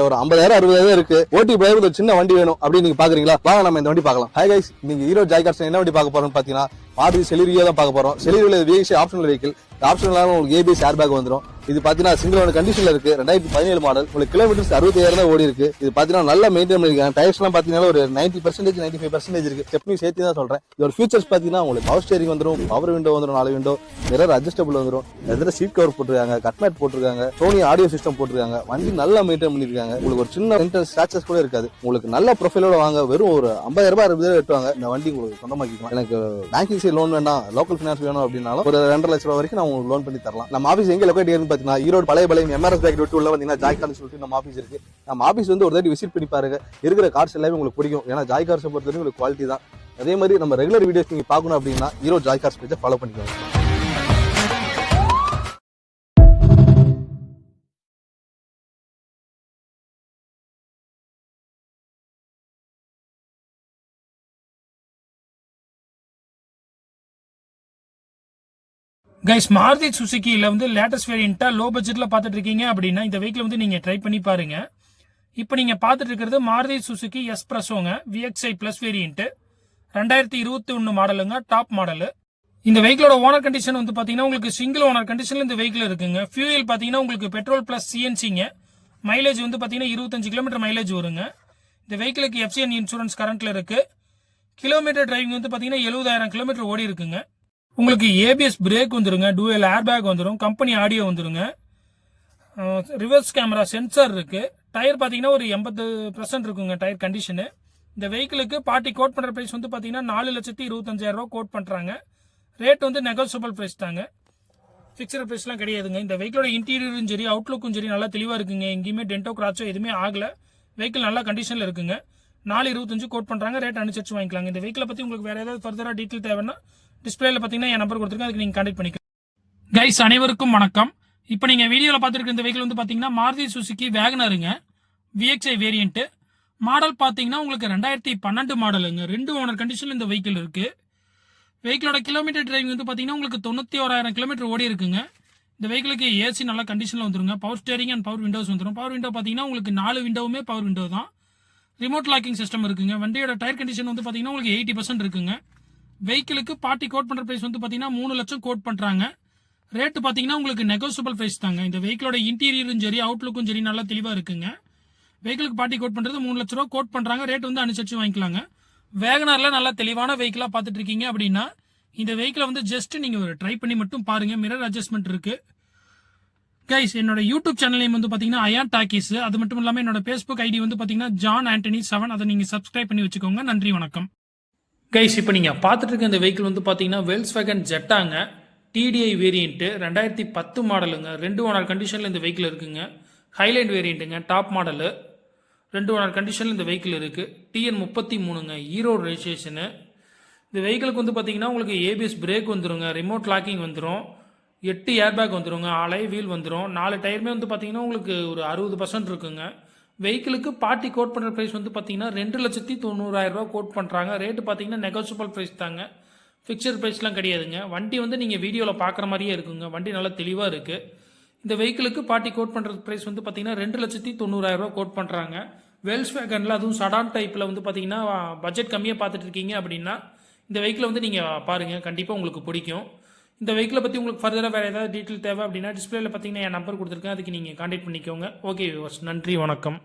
ஒரு ஐம்பதாயிரம் அறுபதாயிரம் இருக்கு. ஓட்டி போய் ஒரு சின்ன வண்டி வேணும் அப்படின்னு நீங்க பாக்குறீங்களா? வாங்க நம்ம இந்த வண்டி பார்க்கலாம். ஹை கைஸ் நீங்க ஹீரோ ஜாய் என்ன வண்டி பார்க்க போறோம்னு பாத்தீங்கன்னா மாருதி செலிரியா தான் பார்க்க போறோம். செலிரியில் விஎக்சி ஆப்ஷனல் வெஹிக்கிள் ஆப்ஷனல் உங்களுக்கு ஏபிஎஸ் ஏர் பேக் வந்துடும் இது பார்த்தீங்கன்னா சிங்கிள் கண்டிஷனில் இருக்கு. ரெண்டாயிரத்தி பதினேழு மாடல் உங்களுக்கு கிலோமீட்டர்ஸ் அறுபத்தாயிரம் தான் ஓடி இருக்கு. இது பார்த்தீங்கன்னா நல்லா மெயின்டைன் பண்ணிருக்காங்க. டயர்ஸ்லாம் பார்த்தீங்கன்னா ஒரு ninety percentage ninety five percentage இருக்கு. ஸ்டெப்னி சேர்த்து தான் சொல்றேன். இதோட ஃபீச்சர்ஸ் பார்த்தீங்கன்னா உங்களுக்கு பவர் ஸ்டேரிங் வந்துடும் பவர் விண்டோ வந்துடும் நாலு விண்டோ மிரர் அட்ஜஸ்டபிள் வந்துடும் எதிர சீட் கவர் போட்டிருக்காங்க கட்மேட் போட்டிருக்காங்க சோனி ஆடியோ சிஸ்டம் போட்டிருக்காங்க. வண்டி நல்லா மெயின்டைன் பண்ணிருக்காங்க. உங்களுக்கு ஒரு சின்ன இன்டர் ஸ்டாச்சஸ் கூட இருக்காது. உங்களுக்கு நல்ல ப்ரொஃபைலோட வாங்க. வெறும் ஒரு ஐம்பதாயிரம் ரூபாய் அறுபதாயிரம் வெட்டுவாங்க. இந்த வண்டி உங்களுக்கு சொந்தமாக்கிக்கலாம். எனக்கு பேங்கிங் சைடு லோன் வேண்டாம் லோக்கல் ஃபினான்ஸ் வேணும் அப்படின்னாலும் ஒரு ரெண்டரை லட்ச ரூபா வரைக்கும் நான் உங்களுக்கு லோன் பண்ணி தரலாம். நம்ம ஆஃபீஸ் எங்க லொக்கேட் இருக்கு பாத்தீங்கன்னா ஈரோடு பழைய பழைய எம்ஆர்எஸ் பேக்கெட் விட்டு உள்ள வந்தீங்கன்னா ஜாய்கார்னு சொல்லிட்டு நம்ம ஆஃபீஸ் இருக்கு. நம்ம ஆஃபீஸ் வந்து ஒரு தாட்டி விசிட் பண்ணி பாருங்க. இருக்கிற கார்ஸ் எல்லாமே உங்களுக்கு பிடிக்கும். ஏன்னா ஜாய் கார்ஸை பொறுத்த வரைக்கும் உங்களுக்கு குவாலிட்டி தான். அதே மாதிரி நம்ம ரெகுலர் வீடியோஸ் நீங்க பார்க்கணும் அப்படின்னா ஈரோடு ஜாய் கார்ஸ் பேஜை ஃபாலோ பண்ணிக்கோங்க. கைஸ் மாருதி சுசுக்கியில் வந்து லேட்டஸ்ட் வேரியண்ட்டாக லோ பட்ஜெட்டில் பார்த்துட்டு இருக்கீங்க அப்படின்னா இந்த வெஹிக்கிள் வந்து நீங்கள் ட்ரை பண்ணி பாருங்க. இப்போ நீங்கள் பார்த்துட்டு இருக்கிறது மாருதி சுசுக்கி எஸ் ப்ளஸோங்க விஎக்ஸ்ஐ ப்ளஸ் வேரியண்ட்டு ரெண்டாயிரத்தி இருபத்தி ஒன்று மாடலுங்க டாப் மாடலு இந்த வெஹிக்கிளோட ஓனர் கண்டிஷன் வந்து பார்த்தீங்கன்னா உங்களுக்கு சிங்கிள் ஓனர் கண்டிஷனில் இந்த வெஹிக்கிள் இருக்குங்க. ஃபியூயல் பார்த்தீங்கன்னா உங்களுக்கு பெட்ரோல் ப்ளஸ் சிஎன்சிங்க மைலேஜ் வந்து பார்த்தீங்கன்னா இருபத்தஞ்சு கிலோமீட்டர் மைலேஜ் வருங்க. இந்த வெஹிக்கிளுக்கு எஃப்சிஎன் இன்சூரன்ஸ் கரண்ட்டில் இருக்குது கிலோமீட்டர் டிரைவிங் வந்து பார்த்தீங்கன்னா எழுபதாயிரம் கிலோமீட்டர் ஓடி இருக்குங்க. உங்களுக்கு ஏபிஎஸ் பிரேக் வந்துருங்க டூஎல் ஏர் பேக் வந்துடும் கம்பெனி ஆடியோ வந்துருங்க ரிவர்ஸ் கேமரா சென்சார் இருக்கு. டயர் பார்த்தீங்கன்னா ஒரு எண்பது பர்சன்ட் இருக்குங்க டயர் கண்டிஷனு இந்த வெஹிக்கிளுக்கு பார்ட்டி கோட் பண்ணுற ப்ரைஸ் வந்து பார்த்தீங்கன்னா நாலு லட்சத்தி இருபத்தஞ்சாயிரம் ரூபா கோட் பண்ணுறாங்க ரேட் வந்து நெகோசியபிள் ப்ரைஸ் தாங்க. ஃபிக்ஸட் ப்ரைஸ்லாம் கிடையாதுங்க. இந்த வெஹிக்கிளோட இன்டீரியரும் சரி அவுட்லுக்கும் சரி நல்லா தெளிவாக இருக்குங்க. எங்கேயுமே டென்டோ கிராச்சோ எதுவுமே ஆகலை. வெஹிக்கிள் நல்லா கண்டிஷனில் இருக்குங்க. நாலு இருபத்தஞ்சு கோட் பண்ணுறாங்க ரேட் அனுசரிச்சு வாங்கிக்கலாங்க. இந்த வெஹிக்கிளை பற்றி உங்களுக்கு வேறு ஏதாவது ஃபர்தராக டீட்டெயில் தேவைன்னா டிஸ்பிளேல பார்த்தீங்கன்னா என் நம்பர் கொடுத்துருக்கேன். அதுக்கு நீங்கள் கான்டெக்ட் பண்ணிக்கலாம் கைஸ் அனைவருக்கும் வணக்கம். இப்போ நீங்கள் வீடியோவில் பார்த்துருக்க இந்த வெஹிக்கிள் வந்து பார்த்தீங்கன்னா மாருதி சுசுக்கி வேகனருங்க விஎக்ஸ்ஐ வேரியண்ட்டு மாடல் பார்த்தீங்கன்னா உங்களுக்கு ரெண்டாயிரத்தி பன்னெண்டு மாடலுங்க ரெண்டு ஓனர் கண்டிஷனில் இந்த வெஹிக்கிள் இருக்குது வெஹிக்கிளோட கிலோமீட்டர் டிரைவிங் வந்து பார்த்தீங்கன்னா உங்களுக்கு தொண்ணூற்றி ஓராயிரம் கிலோமீட்டர் ஓடி இருக்குங்க. இந்த வெஹிக்கிளுக்கு ஏசி நல்ல கண்டிஷனில் வந்துருங்க. Power steering and power windows வந்துடும் பவர் விண்டோ பார்த்தீங்கன்னா உங்களுக்கு நாலு விண்டோவுமே பவர் விண்டோ தான். ரிமோட் லாக்கிங் சிஸ்டம் இருக்குங்க. வண்டியோட டயர் கண்டிஷன் வந்து பார்த்தீங்கன்னா உங்களுக்கு எயிட்டி பர்சன்ட் இருக்குங்க. வெஹிக்கிளுக்கு பார்ட்டி கோட் பண்ணுற ப்ரைஸ் வந்து பார்த்தீங்கன்னா மூணு லட்சம் கோட் பண்ணுறாங்க ரேட்டு பார்த்தீங்கன்னா உங்களுக்கு நெகோசியபிள் ப்ரைஸ் தாங்க. இந்த வெஹிக்கிளோட இன்டீரியரும் சரி அவுட்லுக்கும் சரி நல்லா தெளிவாக இருக்குங்க. வெஹிக்கிளுக்கு பார்ட்டி கோட் பண்ணுறது மூணு லட்ச ரூபா கோட் பண்ணுறாங்க ரேட் வந்து அனுசரிச்சு வாங்கிக்கலாங்க. வேகனாரில் நல்லா தெளிவான வெஹிக்கிளாக பார்த்துட்டு இருக்கீங்க அப்படின்னா இந்த வெஹிக்கிளை வந்து ஜஸ்ட் நீங்கள் ஒரு ட்ரை பண்ணி மட்டும் பாருங்கள் மிரர் அட்ஜஸ்ட்மெண்ட் இருக்குது கைஸ் என்னோட யூடியூப் சேனல் நேம் வந்து பார்த்தீங்கன்னா அயான் டாக்கிஸ் அது மட்டும் இல்லாமல் என்னோட ஃபேஸ்புக் ஐடி வந்து பார்த்தீங்கன்னா ஜான் ஆண்டனி செவன் அதை நீங்கள் சப்ஸ்கிரைப் பண்ணி வச்சுக்கோங்க. நன்றி வணக்கம். கைஸ் இப்போ நீங்கள் பார்த்துட்டு இருக்க இந்த வெஹிக்கிள் வந்து பார்த்தீங்கன்னா வெல்ஸ் வேகன் ஜெட்டாங்க டிடிஐ வேரியண்ட்டு ரெண்டாயிரத்தி பத்து மாடலுங்க ரெண்டு ஓனர் கண்டிஷனில் இந்த வெஹிக்கிள் இருக்குங்க. ஹைலைண்ட் வேரியண்ட்டுங்க டாப் மாடலு ரெண்டு ஓனர் கண்டிஷனில் இந்த வெஹிக்கிள் இருக்குது டிஎன் முப்பத்தி மூணுங்க ஈரோடு ரெஜிஸ்ட்ரேஷனு இந்த வெஹிக்கிளுக்கு வந்து பார்த்தீங்கன்னா உங்களுக்கு ஏபிஎஸ் பிரேக் வந்துருங்க ரிமோட் லாக்கிங் வந்துடும் எட்டு ஏர்பேக் வந்துருங்க அலை வீல் வந்துடும் நாலு டயருமே வந்து பார்த்தீங்கன்னா உங்களுக்கு ஒரு அறுபது பர்சன்ட் இருக்குங்க. வெஹிக்கிளுக்கு பார்ட்டி கோட் பண்ணுற ப்ரைஸ் வந்து பார்த்தீங்கன்னா ரெண்டு லட்சத்தி தொண்ணூறாயிரம் ரூபா கோட் பண்ணுறாங்க ரேட்டு பார்த்தீங்கன்னா நெகோசியபிள் ப்ரைஸ் தாங்க. ஃபிக்சர் ப்ரைஸ்லாம் கிடையாதுங்க. வண்டி வந்து நீங்கள் வீடியோவில் பார்க்குற மாதிரியே இருக்குங்க. வண்டி நல்லா தெளிவாக இருக்குது இந்த வெஹிக்கிளுக்கு பார்ட்டி கோட் பண்ணுற ப்ரைஸ் வந்து பார்த்தீங்கன்னா ரெண்டு லட்சத்தி தொண்ணூறாயிரம் ரூபா கோட் பண்ணுறாங்க வெல்ஸ் வேகனில் அதுவும் சடான் டைப்பில் வந்து பார்த்தீங்கன்னா பட்ஜெட் கம்மியாக பார்த்துட்டு இருக்கீங்க அப்படின்னா இந்த வெஹிக்கிளை வந்து நீங்கள் பாருங்கள் கண்டிப்பாக உங்களுக்கு பிடிக்கும். இந்த வெஹிக்கிளை பற்றி உங்களுக்கு ஃபர்தராக வேறு ஏதாவது டீட்டெயில் தேவை அப்படின்னா டிஸ்பிளேல பார்த்தீங்கன்னா என் நம்பர் கொடுத்துருக்கேன். அதுக்கு நீங்கள் காண்டாக்ட் பண்ணிக்கோங்க. ஓகே நன்றி வணக்கம்.